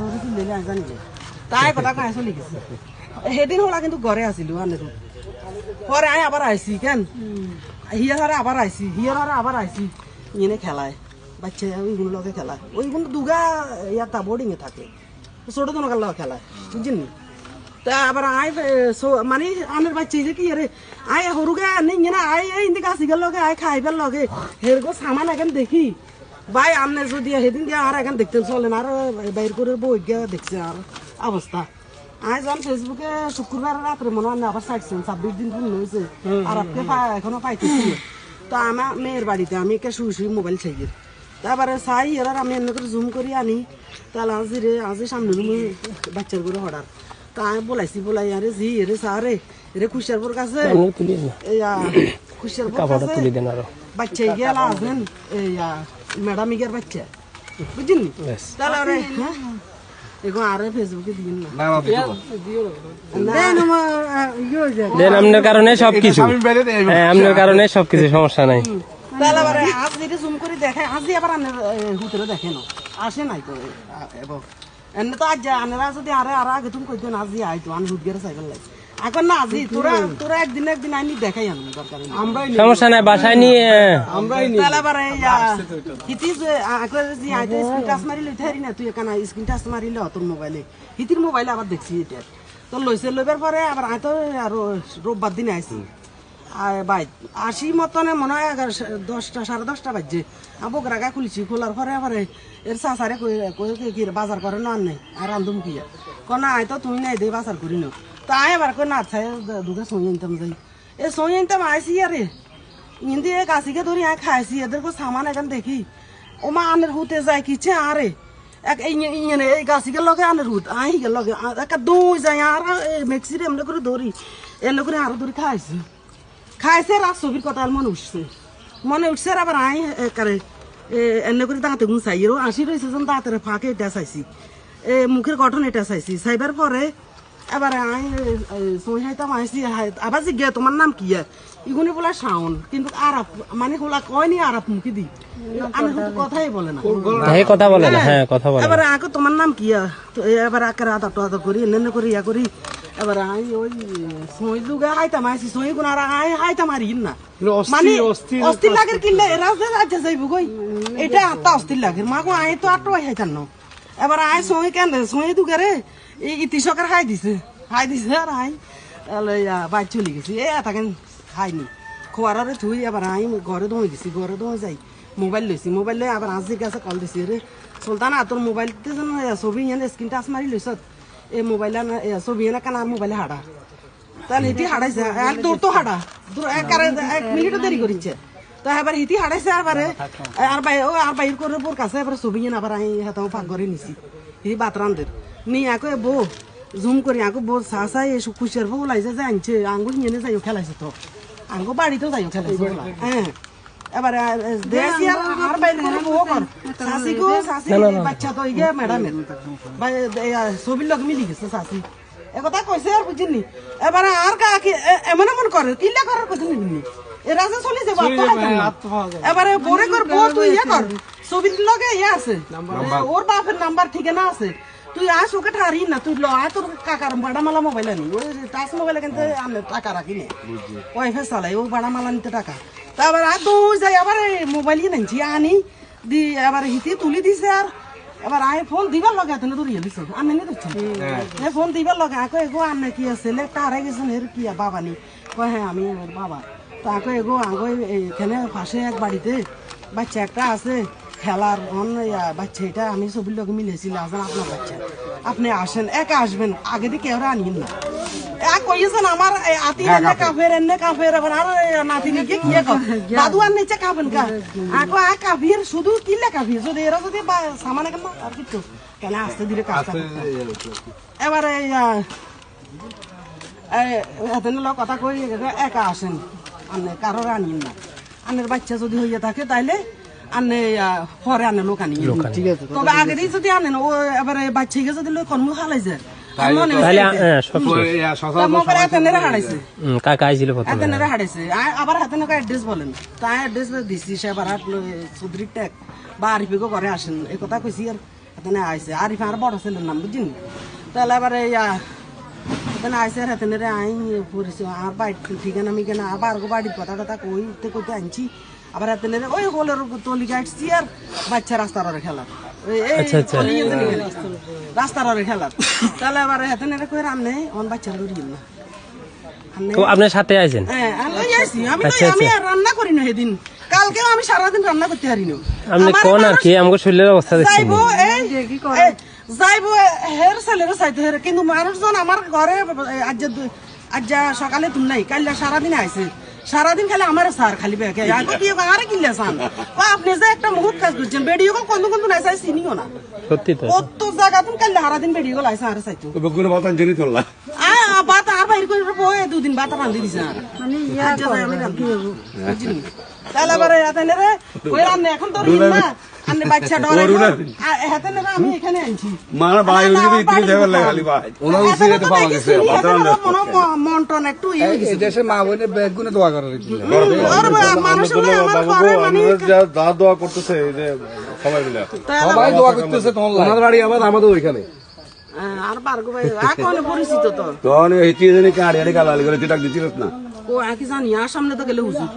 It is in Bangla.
আই তাই কথা কয়ে চলি গেছে সেদিন হলা কিন্তু ঘরে আসিল আনেরু পরে আই আবার আইসি কেন? হিয়ার আবার আইসি হিয়ার আবার আইসি ইনে খেলায় বাচ্চা ওইগুলো লগে খেলায় ওইগুলো দুগা ইয়াতা বোর্ডিংয়ে থাকে। ছোট জনকার লগে খেলায় বুঝছেন তা আবার আয় মানে আনের বাচ্চা যে কি রে আয় হরুগে আনে না আয় এই ইন্দি গাছিগার লগে আয় খাইবার লগে হেরগো সামান এখন দেখি। ভাই আমনে যদি সেদিন দিয়ে আর এখন দেখতেন চলেন আর বাইর করে বই গিয়ে দেখছে আর অবস্থা। আয় যান ফেসবুকে শুক্রবার রাত্রে মনে হয় আবার ছাড়ছেন ছাব্বিশ দিন পূর্ণ হয়েছে আর আপনি এখনও পাইতেছি তো আমার মেয়ের বাড়িতে আমি একে শুয়ে শুয়ে মোবাইল চাই তারপরে চাই এরা আমি এমনি করে জুম করি আনি। তাহলে আজি রে আজি সামনে রুমে বাচ্চার করে হঠাৎ। তা আমি বলাইছি বলাই আরে জি এরে সারে এরে খুশিয়ারপুর কাছে। খুশিয়ারপুর কাছে। তুলি দেন আরও। বাচ্চা গিয়ে আসবেন এইয়া ম্যাডাম ইগের বাচ্চা বুঝলি ব্যাস তাহলে আরে হ্যাঁ এখন আরে ফেসবুকে দিন না না না দিতে দেন আপনার কারণে সবকিছু হ্যাঁ আপনার কারণে সবকিছু সমস্যা নাই। তাহলে আবার আজ যদি জুম করে দেখে আজ দিয়ে আবার আনের হুতরে দেখে না আসে নাই তো এবং এনে তো আজ আনেরা যদি আরে আর আগে তুমি কইতেন আজি আইতো আমি হুট গেলে সাইকেল লাগে এখন না আজি তোরা তোরা একদিন একদিন আইনি দেখাই আনি দরকার আমরাই সমস্যা নাই বাসায় নিয়ে তাহলে আবার এই হিতি যে আগে যে আইতে স্ক্রিন টাচ মারি লইতে হারি না তুই এখানে স্ক্রিন টাচ তোর মোবাইলে হিতির মোবাইলে আবার দেখছি এটা। তো লইছে লইবার পরে আবার আই তো আর রোববার দিনে আইছি। আর বাই আশি মতনে মনে হয় এগারো দশটা সাড়ে দশটা বাজছে। আবক রাগা খুলছি খোলার পরে আবার এর চাচারে কই কই কই কি বাজার করে না নাই আর রান্ধুম কি? কনা তো তুমি নাই দে বাজার করি না তো আয় আবার কই না ছাই দুগে সই আনতাম যাই এ সই আনতাম আইসি আরে ইন্দি এক আসিকে ধরি আয় খাইছি এদেরকে সামান এখন দেখি ও মা আনের হুতে যায় কিছে আরে এক ইয়ে এই গাছিকে লগে আনের হুত আই হিকে লগে একটা দই যায় আর মেক্সিরে এমনি করে ধরি এমনি করে আরও ধরি খাইছি খাইছে আর ছবির কথা মনে উঠছে মনে উঠছে আর আবার আই একারে এমনি করে দাঁতে গুণ চাই আসি রয়েছে যেন দাঁতের ফাঁকে এটা চাইছি এ মুখের গঠন এটা চাইছি চাইবার পরে এবার আই সই হাইতাম আইসি আবার জিজ্ঞে তোমার নাম কি ইগুনি বলে শাওন কিন্তু আরাপ মানে হোলা কয়নি আরাপ মুখে দি? আমি কিন্তু কথাই বলে না। কথা বলে না হ্যাঁ কথা বলে এবারে আগে তোমার নাম কি তো এবার আদা টাদা করি এনে করে ইয়া করি এবার আই ওই সই দুগা হাইতাম আইসি সই গুণ আর আই হাইতাম আর ইন না? মানে অস্থির লাগের কিনলে এরা যে রাজ্যে যাইব কই এটা আত্মা অস্থির লাগের মা গো আই তো আটো হাইতাম না? এবার আই সই কেন সই দুগারে এই ইতিশকের হাই দিছে হাই দিছে আর আই বাইর চলে গেছি। এ এটাকেন খাইনি খোয়ারে থুই আবার আই ঘরে দোঁই গেছি ঘরে দোঁই যাই। মোবাইল লইছি মোবাইল লই আবার আজির কাছে কল দিছি। রে সুলতানা তোর মোবাইল যেন ছবি এনে স্ক্রিন টাচ মারি লইছ? এই মোবাইল ছবি এনে কানা মোবাইলে হাড়া? তাহলে হিতি হাড়াইছে। এক দূর তো হাড়া। দূর এক এক মিনিটও দেরি করিছে তো এবার হিতি হাড়াইছে আবারে। আর বাই ও আর বাইর করে বোর কাছে এবার ছবি এনে আবার আমি হাতাও পাক করে নিছি। হিতি বাতরানদের নি আকো বো জুম করি আকো বো চাই এসব খুশিয়ার বউ লাইছে জানছে আঙ্গুল নিয়ে যাইও খেলাইছে তো। আঙ্গো বাড়িতেও যাইও খেলাইছে। হ্যাঁ। এবারে দেশি আর বাইর বউ কর। শাসি গো শাসি বাচ্চা তো ইয়ে ম্যাডামের। ছবির লোক মিলি গেছে শাসি একথা কইছে আর বুঝিনি। এবারে আর কা এ- এমন এমন করে কিল্লা করার কথা নিবি এরা যে চলি যাব এবারে বরে কর বউ তুই ইয়ে কর। ছবির লগে ইয়ে আছে। ওর বাপের নাম্বার ঠিকানা আছে। তুই আস ওকে ঠারি না তুই ল তোর কাকার বাড়ামালা মোবাইল আনি ওই টাচ মোবাইল কিন্তু আনে টাকা রাখি নে। ওয়াইফাই চালাই ও বাড়ামালা নিতে টাকা। তারপরে আর দৌড় যাই আবার মোবাইল কিনে আনছি আনি। দি এবার হিতে তুলি দিছে আর। এবার আয় ফোন দিবার লগে এতনে দূরিয়ে দিছে। আমি নি দিচ্ছি এ ফোন দিবার লগে আকো এগো আনে কি আছে? লেখটা হারাই গেছেন এর কি বাবা নি? কয় হ্যাঁ আমি আমার বাবা। তো আকো এগো আগো এখানে পাশে এক বাড়িতে বাচ্চা একটা আছে। খেলার মন বাচ্চা এটা। আমি ছবির লোক মিলেছিল আছেন আপনার বাচ্চা। আপনি আসেন একা আসবেন। আগে দিকে ওরা আনিন না। কইছেন আমার আতি এনে কাফের। এনে কাফের আবার আর নাতি নিকে কি কর দাদু আর নিচে কাফেন কা। আকো আ কাফির শুধু কিলে কাফির। যদি এরা যদি সামানে কেন আর কিছু। কেন আসতে দিলে কাজটা এবারে লোক কথা কই একা আসেন। আনে কারোর আনিন না। আনের বাচ্চা যদি হইয়া থাকে তাইলে আনে পরে আনে লোক আনি ঠিক আছে তবে আগে দিয়ে যদি আনেন ও এবারে বাচ্চাকে যদি লোক কর্ম হালাই যায় তাহলে হ্যাঁ, সব কাকা আইছিল হারাইছে। আবার হাতেন অ্যাড্রেস বলেন। তাই অ্যাড্রেস দিছি সে আবার সুদ্রিক ট্যাগ বা আরিফিকও করে আসেন। এই কথা কইছি আর আরিফ বড় ছেলের নাম বুঝিনি তাহলে এবারে ইয়া আইসে হেতেনে রে আই আর বাড়ি ঠিকানা মিকানা আবার গো বাড়ির কথা কথা কইতে কইতে আনছি। আবার হেতেনে রে ওই হোলের তলি গাইছি আর বাচ্চা রাস্তার খেলা আচ্ছা, আচ্ছা। তলি জানি খেলা। রাস্তার ওরে খেলা। তাহলে এবারে হেতেনে রে কই রামনে অন বাচ্চা লড়ি না তো আপনার সাথে আছেন হ্যাঁ, আমি আইছি। আমি তো আচ্ছা, আমি। রান্না করি না সেদিন। কালকেও আমি সারাদিন রান্না করতে পারি না আপনি কোন আর কি? আমাকে শরীরের অবস্থা দেখছেন যাইবো এই এই, যাইবো হের চাইতে হের। কিন্তু মানুষজন আমার ঘরে আজ আজ সকালে তুমি নাই কাল সারাদিন আইছে। সারাদিন খালি আমার সার খালি বেকে আগে কি আরে কিনলে সান ও আপনি যে একটা মুহূর্ত কাজ করছেন বেডিও কোন কোন নাই চিনিও না। সত্যি তো। কত জায়গা তুমি কাল সারাদিন বেডিও লাইছে আর চাইতো বগুন বাতান জেনে তোলা আ বাত আর বাইর করে বয়ে দুদিন বাত রান্ধি দিছে আর। মানে ইয়া আমি তাহলে আবার এতে রে ওই রান্না? এখন তো না আন্নে বাচ্চা ডরে করু না। আমি এখানে আনছি। মারা ভাই ভাই পাওয়া গেছে মন্টন একটু ইয়ে গেছে এই দেশে মা বোনের বেগুনে দোয়া করে আর মানুষ হলে আমার ঘরে মানে যা যা দোয়া করতেছে এই যে সবাই মিলে। সবাই দোয়া করতেছে তোমার ওনার বাড়ি আবার আমাদের ওইখানে। আর বারগো ভাই এখন পরিচিত তো? তখন হিচিয়ে জানি কাঁড়ি আড়ি গালালি করে না। ও একই জানি আর সামনে তো গেলে হুজুর।